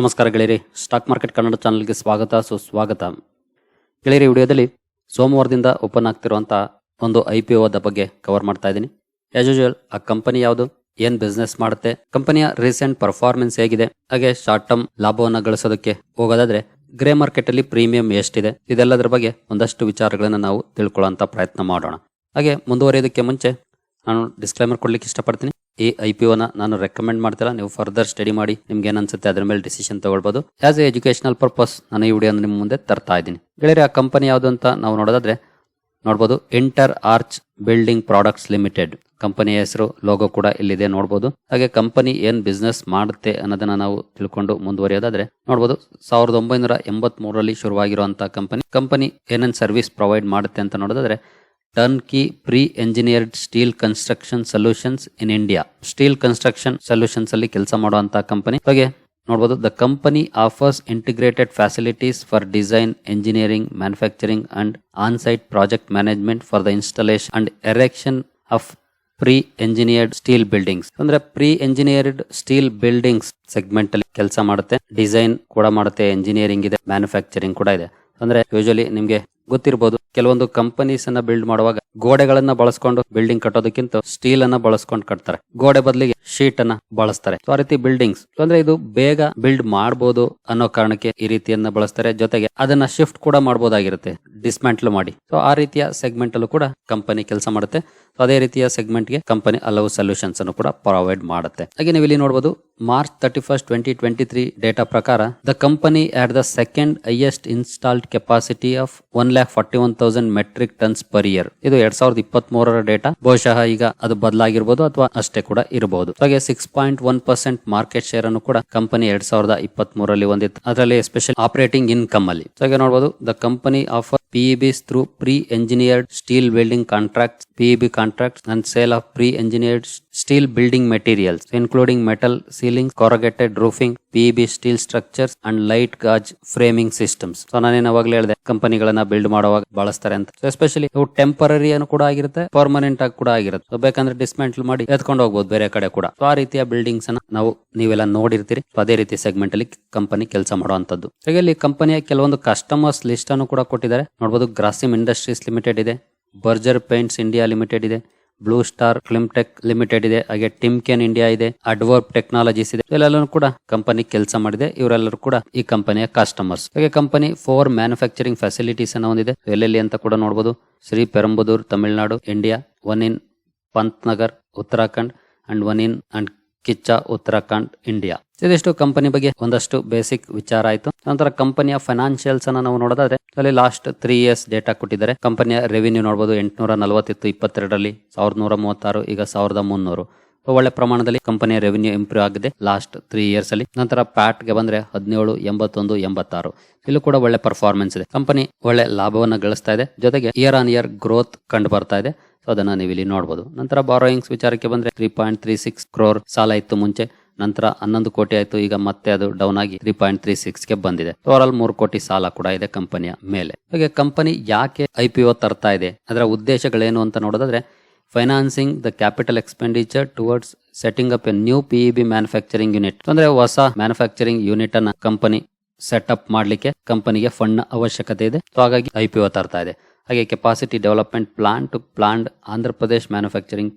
ನಮಸ್ಕಾರ ಗೆಳೆಯರಿ, stock market Kannada ಚಾನಲ್ಗೆ ಸ್ವಾಗತ, ಸುಸ್ವಾಗತ. ಗೆಳೆಯರಿ ವಿಡಿಯೋದಲ್ಲಿ ಸೋಮವಾರದಿಂದ ಓಪನ್ ಆಗ್ತಿರುವಂಥ ಒಂದು ಐ ಪಿ ಒದ ಬಗ್ಗೆ ಕವರ್ ಮಾಡ್ತಾ ಇದ್ದೀನಿ. ಆಸ್ ಯೂಶುವಲ್ ಆ ಕಂಪನಿ ಯಾವುದು, ಏನ್ ಬಿಸ್ನೆಸ್ ಮಾಡುತ್ತೆ ಕಂಪನಿಯ ರೀಸೆಂಟ್ ಪರ್ಫಾರ್ಮೆನ್ಸ್ ಹೇಗಿದೆ, ಹಾಗೆ ಶಾರ್ಟ್ ಟರ್ಮ್ ಲಾಭವನ್ನು ಗಳಿಸೋದಕ್ಕೆ ಹೋಗೋದಾದ್ರೆ ಗ್ರೇ ಮಾರ್ಕೆಟ್ ಅಲ್ಲಿ ಪ್ರೀಮಿಯಂ ಎಷ್ಟಿದೆ, ಇದೆಲ್ಲದರ ಬಗ್ಗೆ ಒಂದಷ್ಟು ವಿಚಾರಗಳನ್ನು ನಾವು ತಿಳ್ಕೊಳ್ಳೋಂಥ ಪ್ರಯತ್ನ ಮಾಡೋಣ. ಹಾಗೆ ಮುಂದುವರಿಯೋದಕ್ಕೆ ಮುಂಚೆ ನಾನು ಡಿಸ್ಕ್ಲೈಮರ್ ಕೊಡ್ಲಿಕ್ಕೆ ಇಷ್ಟಪಡ್ತೀನಿ. ಈ ಐ ಪಿ ಒನ ನಾನು ರೆಕಮೆಂಡ್ ಮಾಡ್ತಿಲ್ಲ ನೀವು ಫರ್ದರ್ ಸ್ಟಡಿ ಮಾಡಿ, ನಿಮ್ಗೆ ಏನನ್ಸುತ್ತೆ ಅದ್ರ ಮೇಲೆ ಡಿಸಿಷನ್ ತಗೊಳ್ಬಹುದು ಆಸ್ ಎ ಎಜುಕೇಶನಲ್ ಪರ್ಪಸ್ ನಾನು ಈ ವಿಡಿಯೋ ನಿಮ್ಮ ಮುಂದೆ ತರ್ತಾ ಇದ್ದೀನಿ. ಗೆಳೆಯರೆ, ಆ ಕಂಪನಿ ಯಾವುದು ಅಂತ ನಾವು ನೋಡೋದಾದ್ರೆ, ನೋಡ್ಬೋದು inter arch building products limited ಕಂಪನಿಯ ಹೆಸರು ಲೋಗೋ ಕೂಡ ಇಲ್ಲಿದೆ, ನೋಡ್ಬೋದು. ಹಾಗೆ ಕಂಪನಿ ಏನ್ ಬಿಸ್ನೆಸ್ ಮಾಡುತ್ತೆ ಅನ್ನೋದನ್ನ ನಾವು ತಿಳ್ಕೊಂಡು ಮುಂದುವರಿಯೋದಾದ್ರೆ, ನೋಡ್ಬೋದು, ಸಾವಿರದ ಒಂಬೈನೂರ ಎಂಬತ್ ಮೂರರಲ್ಲಿ ಶುರುವಾಗಿರುವಂತಹ ಕಂಪನಿ ಕಂಪನಿ ಏನೇನ್ ಸರ್ವಿಸ್ ಪ್ರೊವೈಡ್ ಮಾಡುತ್ತೆ ಅಂತ ನೋಡೋದಾದ್ರೆ turnkey pre engineered steel construction solutions in India steel construction solutions ಅಲ್ಲಿ ಕೆಲಸ ಮಾಡುವಂತಹ ಕಂಪನಿ ಹಾಗೆ ನೋಡಬಹುದು the company offers integrated facilities for design engineering manufacturing and on site project management for the installation and erection of pre engineered steel buildings ಅಂದ್ರೆ pre engineered steel buildings segment ಅಲ್ಲಿ ಕೆಲಸ ಮಾಡುತ್ತೆ. Design ಕೂಡ ಮಾಡುತ್ತೆ engineering ಇದೆ manufacturing ಕೂಡ ಇದೆ. ಅಂದ್ರೆ ಯೂಶಲಿ ನಿಮ್ಗೆ ಗೊತ್ತಿರಬಹುದು ಕೆಲವೊಂದು ಕಂಪನೀಸ್ ಅನ್ನ ಬಿಲ್ಡ್ ಮಾಡುವಾಗ ಗೋಡೆಗಳನ್ನ ಬಳಸ್ಕೊಂಡು ಬಿಲ್ಡಿಂಗ್ ಕಟ್ಟೋದಕ್ಕಿಂತ ಸ್ಟೀಲ್ ಅನ್ನ ಬಳಸ್ಕೊಂಡು ಕಟ್ತಾರೆ. ಗೋಡೆ ಬದಲಿಗೆ ಶೀಟ್ ಅನ್ನ ಬಳಸ್ತಾರೆ. ಆ ರೀತಿ ಬಿಲ್ಡಿಂಗ್ಸ್ ಅಂದ್ರೆ ಇದು ಬೇಗ ಬಿಲ್ಡ್ ಮಾಡಬಹುದು ಅನ್ನೋ ಕಾರಣಕ್ಕೆ ಈ ರೀತಿಯನ್ನ ಬಳಸ್ತಾರೆ. ಜೊತೆಗೆ ಅದನ್ನ ಶಿಫ್ಟ್ ಕೂಡ ಮಾಡಬಹುದಾಗಿರುತ್ತೆ ಡಿಸ್ಮ್ಯಾಂಟ್ಲ್ ಮಾಡಿ. ಸೊ ಆ ರೀತಿಯ ಸೆಗ್ಮೆಂಟ್ ಅಲ್ಲೂ ಕೂಡ ಕಂಪನಿ ಕೆಲಸ ಮಾಡುತ್ತೆ. ಅದೇ ರೀತಿಯ ಸೆಗ್ಮೆಂಟ್ಗೆ ಕಂಪನಿ ಹಲವು ಸೊಲ್ಯೂಷನ್ಸ್ ಅನ್ನು ಕೂಡ ಪ್ರೊವೈಡ್ ಮಾಡುತ್ತೆ. ಹಾಗೆ ನೀವು ಇಲ್ಲಿ ನೋಡಬಹುದು March thirty first twenty twenty three data ಪ್ರಕಾರ the company at the second highest installed capacity of one lakh forty one thousand metric tons per year. ಇದು ಎರಡ್ ಸಾವಿರದ ಇಪ್ಪತ್ತ್ ಮೂರರ ಡೇಟಾ. ಬಹುಶಃ ಈಗ ಅದು ಬದಲಾಗಿರ್ಬೋದು ಅಥವಾ ಅಷ್ಟೇ ಕೂಡ ಇರಬಹುದು ಹಾಗೆ six point one percent market share ಅನ್ನು ಕೂಡ ಕಂಪನಿ ಎರಡ್ ಸಾವಿರದ ಇಪ್ಪತ್ತ್ ಮೂರರಲ್ಲಿ ಹೊಂದಿತ್ತು. ಅದರಲ್ಲಿ ಎಸ್ಪೆಷಲ್ ಆಪರೇಟಿಂಗ್ ಇನ್ಕಮ್ ಅಲ್ಲಿ. ಹಾಗೆ ನೋಡಬಹುದು the company offer through pre engineered steel building contract PEB contract and sale of pre engineered steel building materials including metal ceiling corrugated corrugated roofing, steel steel structures, and light gauge framing systems. So ನಾನೇನು ಅವಾಗಲೇ ಹೇಳಿದೆ ಕಂಪನಿಗಳನ್ನ build ಮಾಡುವಾಗ ಬಳಸ್ತಾರೆ ಅಂತ. Especially ಇವು temporary ಅನ್ನು ಕೂಡ ಆಗಿರುತ್ತೆ ಪರ್ಮನೆಂಟ್ ಆಗಿ ಕೂಡ ಆಗಿರುತ್ತೆ. ಬೇಕಂದ್ರೆ ಡಿಸ್ಮೆಂಟಲ್ ಮಾಡಿ ಎತ್ಕೊಂಡು ಹೋಗ್ಬೋದು ಬೇರೆ ಕಡೆ ಕೂಡ. ಸೊ ಆ ರೀತಿಯ ಬಿಲ್ಡಿಂಗ್ಸ್ ಅನ್ನ ನಾವು ನೀವೆಲ್ಲ ನೋಡಿರ್ತೀರಿ. ಅದೇ ರೀತಿ ಸೆಗ್ಮೆಂಟ್ ಅಲ್ಲಿ ಕಂಪನಿ ಕೆಲಸ ಮಾಡುವಂತದ್ದು ಹಾಗೆ ಇಲ್ಲಿ ಕಂಪನಿಯ ಕೆಲವೊಂದು ಕಸ್ಟಮರ್ಸ್ ಲಿಸ್ಟ್ ಅನ್ನು ಕೂಡ ಕೊಟ್ಟಿದ್ದಾರೆ. ನೋಡಬಹುದು ಗ್ರಾಸಿಮ್ ಇಂಡಸ್ಟ್ರೀಸ್ ಲಿಮಿಟೆಡ್ ಇದೆ ಬರ್ಜರ್ ಪೇಂಟ್ಸ್ ಇಂಡಿಯಾ ಲಿಮಿಟೆಡ್ ಇದೆ ಬ್ಲೂ ಸ್ಟಾರ್ ಟೆಕ್ ಲಿಮಿಟೆಡ್ ಇದೆ, ಹಾಗೆ ಟಿಮ್ ಕೆನ್ ಇಂಡಿಯಾ ಇದೆ, ಅಡ್ವರ್ಬ್ ಟೆಕ್ನಾಲಜೀಸ್ ಇದೆ. ಇವೆಲ್ಲನೂ ಕೂಡ ಕಂಪನಿ ಕೆಲಸ ಮಾಡಿದೆ. ಇವರೆಲ್ಲರೂ ಕೂಡ ಈ ಕಂಪನಿಯ ಕಸ್ಟಮರ್ಸ್ ಹಾಗೆ ಕಂಪನಿ ಫೋರ್ ಮ್ಯಾನುಫ್ಯಾಕ್ಚರಿಂಗ್ ಫೆಸಿಲಿಟೀಸ್ ಅನ್ನ ಹೊಂದಿದೆ. ಎಲ್ಲೆಲ್ಲಿ ಅಂತ ಕೂಡ ನೋಡಬಹುದು Sriperumbudur, Tamil Nadu India one in Pantnagar Uttarakhand and one in and Kichha, Uttarakhand, India. ಇದಿಷ್ಟು ಕಂಪನಿ ಬಗ್ಗೆ ಒಂದಷ್ಟು ಬೇಸಿಕ್ ವಿಚಾರ ಆಯ್ತು. ನಂತರ ಕಂಪನಿಯ ಫೈನಾನ್ಷಿಯಲ್ಸ್ ಅನ್ನ ನಾವು ನೋಡೋದಾದ್ರೆ, ಅಲ್ಲಿ ಲಾಸ್ಟ್ ತ್ರೀ ಇಯರ್ಸ್ ಡೇಟಾ ಕೊಟ್ಟಿದ್ದಾರೆ. ಕಂಪನಿಯ ರೆವಿನ್ಯೂ ನೋಡಬಹುದು ಎಂಟುನೂರ ನಲವತ್ತಿತ್ತು ಇಪ್ಪತ್ತೆರಡರಲ್ಲಿ ಸಾವಿರದ ನೂರ ಮೂವತ್ತಾರು ಈಗ ಸಾವಿರದ ಮುನ್ನೂರು ಒಳ್ಳೆ ಪ್ರಮಾಣದಲ್ಲಿ ಕಂಪನಿಯ ರೆವಿನ್ಯೂ ಇಂಪ್ರೂವ್ ಆಗಿದೆ ಲಾಸ್ಟ್ ತ್ರೀ ಇಯರ್ಸ್ ಅಲ್ಲಿ. ನಂತರ ಪ್ಯಾಟ್ಗೆ ಬಂದ್ರೆ ಹದಿನೇಳು, ಎಂಬತ್ತೊಂದು, ಎಂಬತ್ತಾರು. ಇಲ್ಲೂ ಕೂಡ ಒಳ್ಳೆ ಪರ್ಫಾರ್ಮೆನ್ಸ್ ಇದೆ. ಕಂಪನಿ ಒಳ್ಳೆ ಲಾಭವನ್ನು ಗಳಿಸ್ತಾ ಇದೆ. ಜೊತೆಗೆ ಇಯರ್ ಆನ್ ಇಯರ್ ಗ್ರೋತ್ ಕಂಡು ಬರ್ತಾ ಇದೆ. ಸೊ ಅದನ್ನ ನೀವು ಇಲ್ಲಿ ನೋಡಬಹುದು ನಂತರ ಬಾರೋಯಿಂಗ್ಸ್ ವಿಚಾರಕ್ಕೆ ಬಂದ್ರೆ three point three six crore ಸಾಲ ಇತ್ತು ಮುಂಚೆ. ನಂತರ ಹನ್ನೊಂದು ಕೋಟಿ ಆಯ್ತು. ಈಗ ಮತ್ತೆ ಅದು ಡೌನ್ ಆಗಿ ತ್ರೀ ಪಾಯಿಂಟ್ ತ್ರೀ ಸಿಕ್ಸ್ಗೆ ಬಂದಿದೆ. ಓವರ್ ಮೂರು ಕೋಟಿ ಸಾಲ ಕೂಡ ಇದೆ ಕಂಪನಿಯ ಮೇಲೆ. ಹಾಗೆ ಕಂಪನಿ ಯಾಕೆ ಐ ಪಿ ಒ ತರ್ತಾ ಇದೆ? ಅದರ ಉದ್ದೇಶಗಳೇನು ಅಂತ ನೋಡೋದಾದ್ರೆ financing the capital expenditure towards setting up a new PEB manufacturing unit ಅಂದ್ರೆ ಹೊಸ ಮ್ಯಾನುಫ್ಯಾಕ್ಚರಿಂಗ್ ಯೂನಿಟ್ ಅನ್ನ ಕಂಪನಿ ಸೆಟ್ ಅಪ್ ಮಾಡ್ಲಿಕ್ಕೆ ಕಂಪನಿಗೆ ಫಂಡ್ ಅವಶ್ಯಕತೆ ಇದೆ. ಹಾಗಾಗಿ ಐ ಪಿ ಒ ತರ್ತಾ ಇದೆ. ಹಾಗೆ capacity development plan to plant Andhra Pradesh manufacturing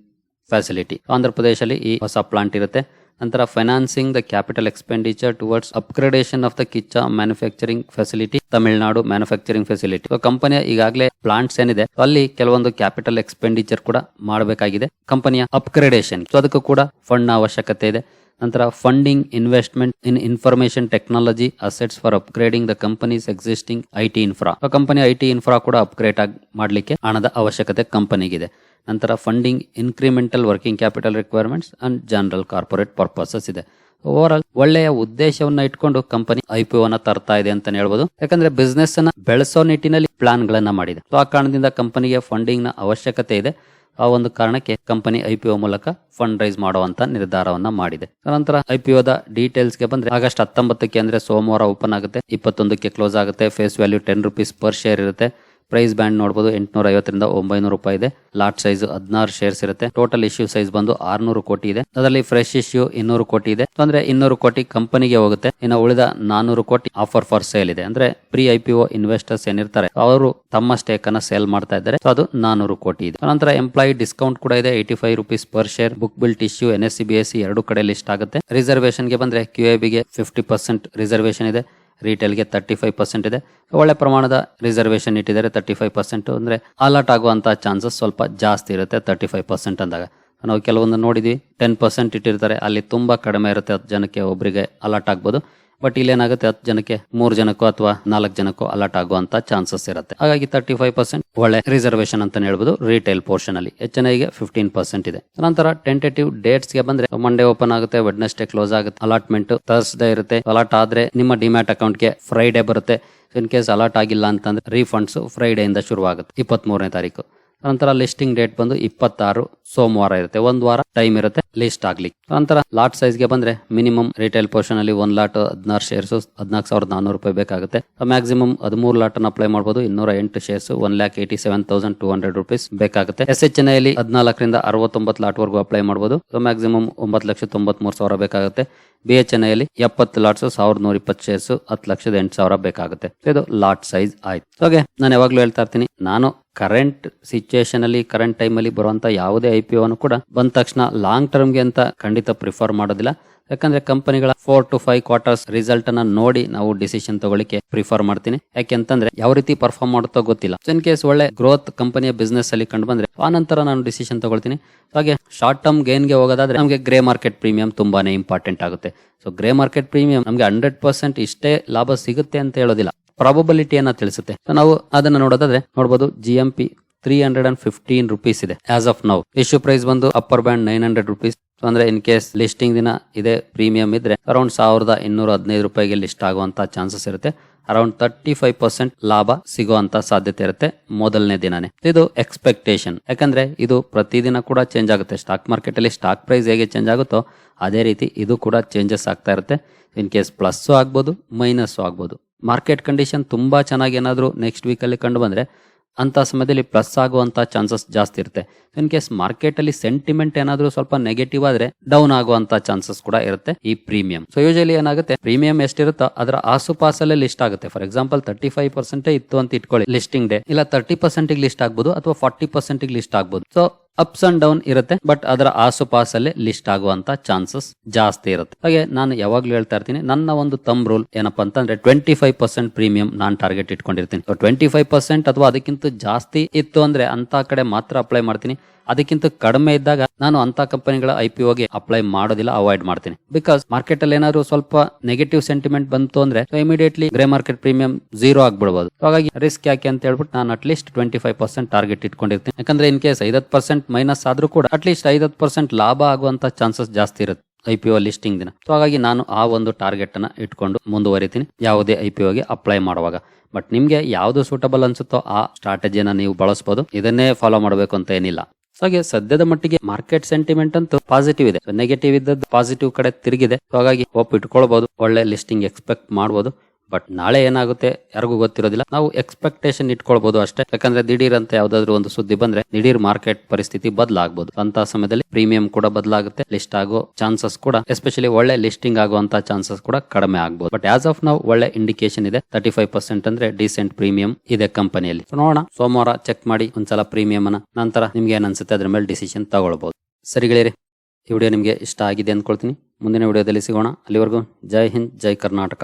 facility Andhra ಪ್ರದೇಶದಲ್ಲಿ ಈ ಹೊಸ ಪ್ಲಾಂಟ್ ಇರುತ್ತೆ. ನಂತರ financing the capital expenditure towards upgradation of the Kichha manufacturing facility Tamil Nadu manufacturing facility ಕಂಪನಿಯ ಈಗಾಗಲೇ ಪ್ಲಾಂಟ್ಸ್ ಏನಿದೆ, ಅಲ್ಲಿ ಕೆಲವೊಂದು ಕ್ಯಾಪಿಟಲ್ ಎಕ್ಸ್ಪೆಂಡಿಚರ್ ಕೂಡ ಮಾಡಬೇಕಾಗಿದೆ. ಕಂಪನಿಯ ಅಪ್ಗ್ರೇಡೇಷನ್ ಸೊ ಅದಕ್ಕೂ ಕೂಡ ಫಂಡ್ ಅವಶ್ಯಕತೆ ಇದೆ. ನಂತರ funding investment in information technology assets for upgrading the companies existing I T infra company I T infra ಕೂಡ ಅಪ್ಗ್ರೇಡ್ ಆಗಿ ಮಾಡಲಿಕ್ಕೆ ಹಣದ ಅವಶ್ಯಕತೆ ಕಂಪನಿಗಿದೆ ನಂತರ funding incremental working capital requirements and general corporate purposes ಇದೆ. ಓವರ್ ಆಲ್ ಒಳ್ಳೆಯ ಉದ್ದೇಶವನ್ನ ಇಟ್ಕೊಂಡು ಕಂಪನಿ ಐ ಪಿ ಅನ್ನ ತರ್ತಾ ಇದೆ ಅಂತ ಹೇಳ್ಬೋದು. ಯಾಕಂದ್ರೆ ಬಿಸ್ನೆಸ್ ಅನ್ನ ಬೆಳೆಸೋ ನಿಟ್ಟಿನಲ್ಲಿ ಪ್ಲಾನ್ ಗಳನ್ನ ಮಾಡಿದೆ. ಸೊ ಆ ಕಾರಣದಿಂದ ಕಂಪನಿಗೆ ಫಂಡಿಂಗ್ನ ಅವಶ್ಯಕತೆ ಇದೆ. ಆ ಒಂದು ಕಾರಣಕ್ಕೆ ಕಂಪನಿ ಐ ಪಿ ಒ ಮೂಲಕ ಫಂಡ್ ರೈಸ್ ಮಾಡುವಂತ ನಿರ್ಧಾರವನ್ನ ಮಾಡಿದೆ. ನಂತರ ಐ ಪಿ ಒದ ಡೀಟೇಲ್ಸ್ಗೆ ಬಂದ್ರೆ ಆಗಸ್ಟ್ ಹತ್ತೊಂಬತ್ತಕ್ಕೆ ಅಂದ್ರೆ ಸೋಮವಾರ ಓಪನ್ ಆಗುತ್ತೆ, ಇಪ್ಪತ್ತೊಂದಕ್ಕೆ ಕ್ಲೋಸ್ ಆಗುತ್ತೆ face value ten rupees per share ಇರುತ್ತೆ. ಪ್ರೈಸ್ ಬ್ಯಾಂಡ್ ನೋಡಬಹುದು ಎಂಟುನೂರ ಐವತ್ತರಿಂದ ಒಂಬೈನೂರು ರೂಪಾಯಿ ಇದೆ. ಲಾಟ್ ಸೈಜ್ ಹದಿನಾರು ಶೇರ್ಸ್ ಇರುತ್ತೆ. ಟೋಟಲ್ ಇಶ್ಯೂ ಸೈಜ್ ಬಂದು ಆರ್ನೂರು ಕೋಟಿ ಇದೆ. ಅದರಲ್ಲಿ ಫ್ರೆಶ್ ಇಶ್ಯೂ ಇನ್ನೂರು ಕೋಟಿ ಇದೆ. ಅಂದ್ರೆ ಇನ್ನೂರು ಕೋಟಿ ಕಂಪನಿಗೆ ಹೋಗುತ್ತೆ. ಇನ್ನು ಉಳಿದ ನಾನೂರು ಕೋಟಿ ಆಫರ್ ಫಾರ್ ಸೇಲ್ ಇದೆ. ಅಂದ್ರೆ pre I P O investors ಏನಿರ್ತಾರೆ, ಅವರು ತಮ್ಮ ಸ್ಟೇಕ್ ಅನ್ನ ಸೇಲ್ ಮಾಡ್ತಾ ಇದ್ದಾರೆ. ಅದು ನಾನೂರು ಕೋಟಿ ಇದೆ. ನಂತರ ಎಂಪ್ಲಾಯಿ ಡಿಸ್ಕೌಂಟ್ ಕೂಡ ಇದೆ. Eighty five rupees per share. Book built issue N S E B S ಎರಡು ಕಡೆ ಲಿಸ್ಟ್ ಆಗುತ್ತೆ. ರಿಸರ್ವೇಶನ್ಗೆ ಬಂದ್ರೆ ಕ್ಯೂ ಎ ಬಿಗೆ ಫಿಫ್ಟಿ ಪರ್ಸೆಂಟ್ ರಿಸರ್ವೇಶನ್ ಇದೆ. ರಿಟೇಲ್ಗೆ ತರ್ಟಿ ಫೈವ್ ಪರ್ಸೆಂಟ್ ಇದೆ. ಒಳ್ಳೆ ಪ್ರಮಾಣದ ರಿಸರ್ವೇಶನ್ ಇಟ್ಟಿದ್ದಾರೆ ತರ್ಟಿ ಫೈವ್ ಪರ್ಸೆಂಟ್ ಅಂದರೆ ಅಲರ್ಟ್ ಆಗುವಂಥ ಚಾನ್ಸಸ್ ಸ್ವಲ್ಪ ಜಾಸ್ತಿ ಇರುತ್ತೆ ತರ್ಟಿ ಫೈವ್ ಪರ್ಸೆಂಟ್ ಅಂದಾಗ. ನಾವು ಕೆಲವೊಂದು ನೋಡಿದ್ವಿ ಟೆನ್ ಪರ್ಸೆಂಟ್ ಇಟ್ಟಿರ್ತಾರೆ, ಅಲ್ಲಿ ತುಂಬ ಕಡಿಮೆ ಇರುತ್ತೆ ಹತ್ತು ಜನಕ್ಕೆ ಒಬ್ಬರಿಗೆ ಅಲರ್ಟ್ ಆಗ್ಬೋದು. ಬಟ್ ಇಲ್ಲೇನಾಗುತ್ತೆ ಹತ್ತು ಜನಕ್ಕೆ, ಮೂರು ಜನಕ್ಕೋ ಅಥವಾ ನಾಲ್ಕು ಜನಕ್ಕೋ ಅಲರ್ಟ್ ಆಗುವಂತ ಚಾನ್ಸಸ್ ಇರುತ್ತೆ. ಹಾಗಾಗಿ ತರ್ಟಿ ಫೈವ್ ಪರ್ಸೆಂಟ್ ಒಳ್ಳೆ ರಿಸರ್ವೇಶನ್ ಅಂತ ಹೇಳ್ಬೋದು ರಿಟೇಲ್ ಪೋರ್ಷನ್ ಅಲ್ಲಿ. ಎಚ್ ಎನ್ ಫಿಫ್ಟೀನ್ ಪರ್ಸೆಂಟ್ ಇದೆ. ನಂತರ ಟೆಂಟೇಟಿವ್ ಡೇಟ್ಸ್ಗೆ ಬಂದ್ರೆ ಮಂಡೇ ಓಪನ್ ಆಗುತ್ತೆ ವೆಡ್ನೆಸ್ಡೇ ಕ್ಲೋಸ್ ಆಗುತ್ತೆ ಅಲಾಟ್ಮೆಂಟ್ ಥರ್ಸ್ಡೇ ಇರುತ್ತೆ. ಅಲಾಟ್ ಆದ್ರೆ ನಿಮ್ಮ ಡಿಮ್ಯಾಟ್ ಅಕೌಂಟ್ಗೆ ಫ್ರೈಡೇ ಬರುತ್ತೆ. ಇನ್ ಕೇಸ್ ಅಲಾಟ್ ಆಗಿಲ್ಲ ಅಂತಂದ್ರೆ ರೀಫಂಡ್ಸ್ ಫ್ರೈಡೇ ಇಂದ ಶುರುವಾಗುತ್ತೆ ಇಪ್ಪತ್ತ್ ಮೂರನೇ ತಾರೀಕು. ನಂತರ ಲಿಸ್ಟಿಂಗ್ ಡೇಟ್ ಬಂದು ಇಪ್ಪತ್ತಾರು ಸೋಮವಾರ ಇರುತ್ತೆ. ಒಂದ್ ವಾರ ಟೈಮ್ ಇರುತ್ತೆ ಲಿಸ್ಟ್ ಆಗ್ಲಿ ನಂತರ ಲಾಟ್ ಸೈಜ್ಗೆ ಬಂದ್ರೆ ಮಿನಿಮಮ್ ರಿಟೇಲ್ ಪೋರ್ಷನ್ ಅಲ್ಲಿ ಒಂದ್ ಲಾಟ್ ಹದಿನಾರು ಶೇರ್ಸ್ ಹದಿನಾಲ್ಕು ಸಾವಿರದ ನಾನೂರು ರೂಪಾಯಿ ಬೇಕಾಗುತ್ತೆ. ಮ್ಯಾಕ್ಸಿಮಮ್ ಹದಿಮೂರು ಲಾಟ್ ಅನ್ನು ಅಪ್ಲೈ ಮಾಡಬಹುದು ಇನ್ನೂರ ಎಂಟು shares one lakh eighty seven thousand two hundred rupees ಬೇಕಾಗುತ್ತೆ. ಎಸ್ ಎಚ್ ಎನ್ ಐಲಿ ಹದಿನಾಲ್ಕರಿಂದ ಅರವತ್ತೊಂಬತ್ತು ಲಾಟ್ ವರೆಗೂ ಅಪ್ಲೈ ಮಾಡಬಹುದು ಮ್ಯಾಕ್ಸಿಮಮ್ ಒಂಬತ್ತು ಲಕ್ಷ ತೊಂಬತ್ಮೂರು ಸಾವಿರ ಬೇಕಾಗುತ್ತೆ. ಬಿ ಎಚ್ ಎನ್ ಐಲಿ ಎಪ್ಪತ್ತು ಲಾಟ್ಸ್ ಸಾವಿರದ ನೂರ ಇಪ್ಪತ್ತು ಶೇರ್ಸ್ ಹತ್ತು ಲಕ್ಷದ ಎಂಟು ಸಾವಿರ ಬೇಕಾಗುತ್ತೆ. ಇದು ಲಾಟ್ ಸೈಜ್ ಆಯ್ತು. ಓಕೆ ನಾನು ಯಾವಾಗ್ಲೂ ಹೇಳ್ತಾ ಇರ್ತೀನಿ, ನಾನು ಕರೆಂಟ್ ಸಿಚುಯೇಷನ್ ಅಲ್ಲಿ ಕರೆಂಟ್ ಟೈಮ್ ಅಲ್ಲಿ ಬರುವಂತ ಯಾವುದೇ ಐ ಪಿ ಕೂಡ ಬಂದ ತಕ್ಷಣ ಲಾಂಗ್ ಟರ್ಮ್ಗೆ ಅಂತ ಖಂಡಿತ ಪ್ರಿಫರ್ ಮಾಡೋದಿಲ್ಲ. ಯಾಕಂದ್ರೆ ಕಂಪನಿಗಳ four to five quarters result ಅನ್ನ ನೋಡಿ ನಾವು ಡಿಸಿಷನ್ ತಗೊಳ್ಳಿಕ್ಕೆ ಪ್ರಿಫರ್ ಮಾಡ್ತೀನಿ. ಯಾಕೆಂತಂದ್ರೆ ಯಾವ ರೀತಿ ಪರ್ಫಾರ್ಮ್ ಮಾಡುತ್ತೋ ಗೊತ್ತಿಲ್ಲ. ಇನ್ ಕೇಸ್ ಒಳ್ಳೆ ಗ್ರೋತ್ ಕಂಪನಿಯ ಬಿಸ್ನೆಸ್ ಅಲ್ಲಿ ಕಂಡು ಬಂದ್ರೆ, ಆ ನಂತರ ನಾನು ಡಿಸಿಷನ್ ತಗೊಳ್ತೀನಿ. ಹಾಗೆ ಶಾರ್ಟ್ ಟರ್ಮ್ ಗೇನ್ಗೆ ಹೋಗೋದಾದ್ರೆ ನಮಗೆ ಗ್ರೇ ಮಾರ್ಕೆಟ್ ಪ್ರೀಮಿಯಂ ತುಂಬಾನೇ ಇಂಪಾರ್ಟೆಂಟ್ ಆಗುತ್ತೆ. ಸೊ ಗ್ರೇ ಮಾರ್ಕೆಟ್ ಪ್ರೀಮಿಯಂ ನಮಗೆ ಹಂಡ್ರೆಡ್ ಪರ್ಸೆಂಟ್ ಇಷ್ಟೇ ಲಾಭ ಸಿಗುತ್ತೆ ಅಂತ ಹೇಳೋದಿಲ್ಲ. ಪ್ರಾಬಬಿಲಿಟಿಯನ್ನ ತಿಳಿಸುತ್ತೆ. ನಾವು ಅದನ್ನ ನೋಡೋದಾದ್ರೆ ನೋಡಬಹುದು G M P three hundred and fifteen rupees ಇದೆ as of now issue price ಬಂದು upper band nine hundred rupees ಅಂದ್ರೆ ಇನ್ ಕೇಸ್ ಲಿಸ್ಟಿಂಗ್ ದಿನ ಇದೆ ಪ್ರೀಮಿಯಂ ಇದ್ರೆ ಅರೌಂಡ್ ಸಾವಿರದ ಇನ್ನೂರ ಹದಿನೈದು ರೂಪಾಯಿಗೆ ಲಿಸ್ಟ್ ಆಗುವಂತ ಚಾನ್ಸಸ್ ಇರುತ್ತೆ. ಅರೌಂಡ್ ತರ್ಟಿ ಫೈವ್ ಪರ್ಸೆಂಟ್ ಲಾಭ ಸಿಗುವಂತ ಸಾಧ್ಯತೆ ಇರುತ್ತೆ ಮೊದಲನೇ ದಿನನೇ. ಇದು ಎಕ್ಸ್ಪೆಕ್ಟೇಷನ್ ಯಾಕಂದ್ರೆ ಇದು ಪ್ರತಿದಿನ ಕೂಡ ಚೇಂಜ್ ಆಗುತ್ತೆ. ಸ್ಟಾಕ್ ಮಾರ್ಕೆಟ್ ಅಲ್ಲಿ ಸ್ಟಾಕ್ ಪ್ರೈಸ್ ಹೇಗೆ ಚೇಂಜ್ ಆಗುತ್ತೋ ಅದೇ ರೀತಿ ಇದು ಕೂಡ ಚೇಂಜಸ್ ಆಗ್ತಾ ಇರುತ್ತೆ. ಇನ್ ಕೇಸ್ ಪ್ಲಸ್ಸು ಆಗ್ಬೋದು ಮೈನಸ್ಸು ಆಗ್ಬೋದು ಮಾರ್ಕೆಟ್ ಕಂಡೀಷನ್ ತುಂಬಾ ಚೆನ್ನಾಗಿ ಏನಾದರೂ ನೆಕ್ಸ್ಟ್ ವೀಕಲ್ಲಿ ಕಂಡು ಬಂದರೆ ಅಂಥ ಸಮಯದಲ್ಲಿ ಪ್ಲಸ್ ಆಗುವಂಥ ಚಾನ್ಸಸ್ ಜಾಸ್ತಿ ಇರುತ್ತೆ. ಇನ್ ಕೇಸ್ ಮಾರ್ಕೆಟಲ್ಲಿ ಸೆಂಟಿಮೆಂಟ್ ಏನಾದರೂ ಸ್ವಲ್ಪ ನೆಗೆಟಿವ್ ಆದರೆ ಡೌನ್ ಆಗುವಂಥ ಚಾನ್ಸಸ್ ಕೂಡ ಇರುತ್ತೆ ಈ ಪ್ರೀಮಿಯಂ ಸೊ ಯೂಶಲಿ ಏನಾಗುತ್ತೆ? ಪ್ರೀಮಿಯಂ ಎಷ್ಟಿರುತ್ತೋ ಅದರ ಆಸುಪಾಸಲ್ಲೇ ಲಿಸ್ಟ್ ಆಗುತ್ತೆ. ಫಾರ್ ಎಕ್ಸಾಂಪಲ್ ತರ್ಟಿ ಫೈವ್ ಪರ್ಸೆಂಟೇ ಇತ್ತು ಅಂತ ಇಟ್ಕೊಳ್ಳಿ. ಲಿಸ್ಟಿಂಗ್ ಡೇ ಇಲ್ಲ ತರ್ಟಿ ಪರ್ಸೆಂಟಿಗೆ ಲಿಸ್ಟ್ ಆಗ್ಬೋದು ಅಥವಾ ಫಾರ್ಟಿ ಪರ್ಸೆಂಟಿಗೆ ಲಿಸ್ಟ್ ಆಗ್ಬೋದು. ಸೊ ಅಪ್ಸ್ ಅಂಡ್ ಡೌನ್ ಇರುತ್ತೆ ಬಟ್ ಅದರ ಆಸುಪಾಸಲ್ಲೇ ಲಿಸ್ಟ್ ಆಗುವಂತ ಚಾನ್ಸಸ್ ಜಾಸ್ತಿ ಇರುತ್ತೆ. ಹಾಗೆ ನಾನು ಯಾವಾಗ್ಲೂ ಹೇಳ್ತಾ ಇರ್ತೀನಿ, ನನ್ನ ಒಂದು ತಮ್ ರೂಲ್ ಏನಪ್ಪಾ ಅಂತಂದ್ರೆ ಟ್ವೆಂಟಿ ಫೈವ್ ಪರ್ಸೆಂಟ್ ಪ್ರೀಮಿಯಂ ನಾನು ಟಾರ್ಗೆಟ್ ಇಟ್ಕೊಂಡಿರ್ತೀನಿ. ಟ್ವೆಂಟಿ ಫೈವ್ ಪರ್ಸೆಂಟ್ ಅಥವಾ ಅದಕ್ಕಿಂತ ಜಾಸ್ತಿ ಇತ್ತು ಅಂದ್ರೆ ಅಂತ ಕಡೆ ಮಾತ್ರ ಅಪ್ಲೈ ಮಾಡ್ತೀನಿ. ಅದಕ್ಕಿಂತ ಕಡಿಮೆ ಇದ್ದಾಗ ನಾನು ಅಂತ ಕಂಪನಿಗಳ ಐ ಪಿ ಓಗೆ ಅಪ್ಲೈ ಮಾಡೋದಿಲ್ಲ ಅವಾಯ್ಡ್ ಮಾಡ್ತೀನಿ. ಬಿಕಾಸ್ ಮಾರ್ಕೆಟ್ ಅಲ್ಲಿ ಏನಾದ್ರು ಸ್ವಲ್ಪ ನೆಗೆಟಿವ್ ಸೆಂಟಿಮೆಂಟ್ ಬಂತು ಅಂದ್ರೆ immediately grey market premium zero ಆಗ್ಬಿಡಬಹುದು ಹಾಗಾಗಿ ರಿಸ್ಕ್ ಯಾಕೆ ಅಂತ ಹೇಳ್ಬಿಟ್ಟು ನಾನು at least twenty five percent target ಇಟ್ಕೊಂಡಿರ್ತೀನಿ. ಯಾಕಂದ್ರೆ ಇನ್ ಕೇಸ್ ಐದತ್ತು ಪರ್ಸೆಂಟ್ ಮೈನಸ್ ಆದ್ರೂ ಕೂಡ ಅಟ್ಲೀಸ್ಟ್ ಐದತ್ತು ಪರ್ಸೆಂಟ್ ಲಾಭ ಆಗುವಂತ ಚಾನ್ಸಸ್ ಜಾಸ್ತಿ ಇರುತ್ತೆ ಐ ಪಿ ಒ ಲಿಸ್ಟಿಂಗ್ ದಿನ. ಸೊ ಹಾಗಾಗಿ ನಾನು ಆ ಒಂದು ಟಾರ್ಗೆಟ್ ಅನ್ನ ಇಟ್ಕೊಂಡು ಮುಂದುವರಿತೀನಿ, ಯಾವುದೇ ಐ ಪಿ ಒಗೆ ಅಪ್ಲೈ ಮಾಡುವಾಗ. ಬಟ್ ನಿಮ್ಗೆ ಯಾವ್ದು ಸೂಟಬಲ್ ಅನ್ಸುತ್ತೋ ಆ ಸ್ಟ್ರಾಟಜಿಯನ್ನ ನೀವು ಬಳಸಬಹುದು ಇದನ್ನೇ ಫಾಲೋ ಮಾಡಬೇಕು ಅಂತ ಏನಿಲ್ಲ. ಹಾಗೆ ಸದ್ಯದ ಮಟ್ಟಿಗೆ ಮಾರ್ಕೆಟ್ ಸೆಂಟಿಮೆಂಟ್ ಅಂತೂ ಪಾಸಿಟಿವ್ ಇದೆ. ನೆಗೆಟಿವ್ ಇದ್ದದ್ದು ಪಾಸಿಟಿವ್ ಕಡೆ ತಿರುಗಿದೆ. ಹಾಗಾಗಿ ಹೋಪ್ ಇಟ್ಕೊಳ್ಬಹುದು ಒಳ್ಳೆ ಲಿಸ್ಟಿಂಗ್ ಎಕ್ಸ್ಪೆಕ್ಟ್ ಮಾಡಬಹುದು ಬಟ್ ನಾಳೆ ಏನಾಗುತ್ತೆ ಯಾರಿಗೂ ಗೊತ್ತಿರೋದಿಲ್ಲ. ನಾವು ಎಕ್ಸ್ಪೆಕ್ಟೇಷನ್ ಇಟ್ಕೊಳ್ಬಹುದು ಅಷ್ಟೇ. ಯಾಕಂದ್ರೆ ದಿಢೀರ್ ಅಂತ ಯಾವ್ದಾದ್ರು ಒಂದು ಸುದ್ದಿ ಬಂದ್ರೆ ದಿಢೀರ್ ಮಾರ್ಕೆಟ್ ಪರಿಸ್ಥಿತಿ ಬದಲಾಗಬಹುದು ಅಂತ ಸಮಯದಲ್ಲಿ ಪ್ರೀಮಿಯಂ ಕೂಡ ಬದಲಾಗುತ್ತೆ. ಲಿಸ್ಟ್ ಆಗೋ ಚಾನ್ಸಸ್ ಕೂಡ ಎಸ್ಪೆಷಲಿ ಒಳ್ಳೆ ಲಿಸ್ಟಿಂಗ್ ಆಗುವಂತ ಚಾನ್ಸಸ್ ಕೂಡ ಕಡಿಮೆ ಆಗಬಹುದು ಬಟ್ ಆಸ್ ಆಫ್ ನಾವು ಒಳ್ಳೆ ಇಂಡಿಕೇಶನ್ ಇದೆ. ತರ್ಟಿ ಫೈವ್ ಪರ್ಸೆಂಟ್ ಅಂದ್ರೆ ಡಿಸೆಂಟ್ ಪ್ರೀಮಿಯಂ ಇದೆ ಕಂಪನಿಯಲ್ಲಿ ನೋಡೋಣ. ಸೋಮವಾರ ಚೆಕ್ ಮಾಡಿ ಒಂದ್ಸಲ ಪ್ರೀಮಿಯಂ ನಂತರ ನಿಮ್ಗೆ ಏನ್ ಅನ್ಸುತ್ತೆ ಅದ್ರ ಮೇಲೆ ಡಿಸಿಷನ್ ತಗೊಳ್ಬಹುದು ಸರಿಗಳಿರಿ ಈ ವಿಡಿಯೋ ನಿಮಗೆ ಇಷ್ಟ ಆಗಿದೆ ಅಂದ್ಕೊಳ್ತೀನಿ. ಮುಂದಿನ ವಿಡಿಯೋದಲ್ಲಿ ಸಿಗೋಣ. ಅಲ್ಲಿವರೆಗೂ ಜೈ ಹಿಂದ್, ಜೈ ಕರ್ನಾಟಕ.